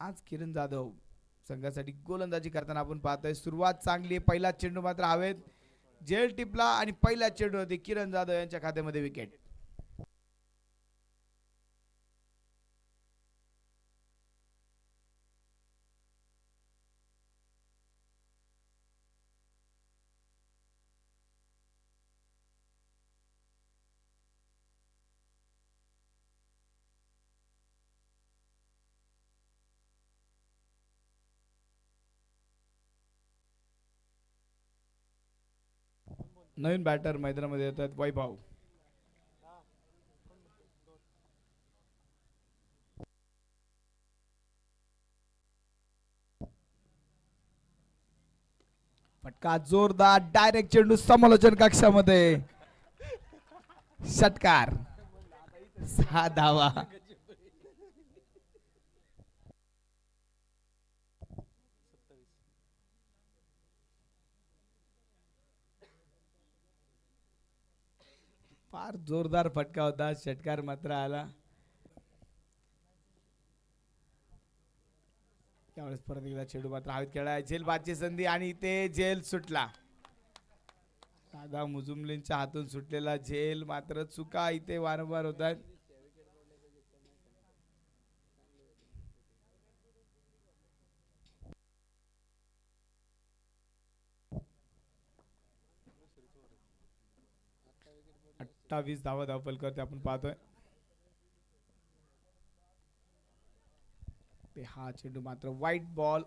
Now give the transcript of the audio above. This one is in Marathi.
आज किरण जाधव संघासाठी गोलंदाजी करताना आपण पाहतोय. सुरुवात चांगली आहे. पहिला चेंडू मात्र हवेत. जेल टिपला आणि पहिला चेंडू होते किरण जाधव यांच्या खात्यामध्ये विकेट नवीन बॅटर मैदानामध्ये येतात वैभव. फटका जोरदार डायरेक्ट चेंडू समालोचन कक्षामध्ये. षटकार. सहा धावा. फार जोरदार फटका होता. षटकार मात्र आला. त्यावेळेस परत एकदा चेडू मात्र हवेत खेळा झेल बादची संधी आणि ते झेल सुटला. दादा मुजुमलींच्या हातून सुटलेला झेल मात्र चुका इथे वारंवार होतात अठ्ठावीस धावा धावपल करते आपण पाहतोय. ते हा चेंडू मात्र व्हाईट बॉल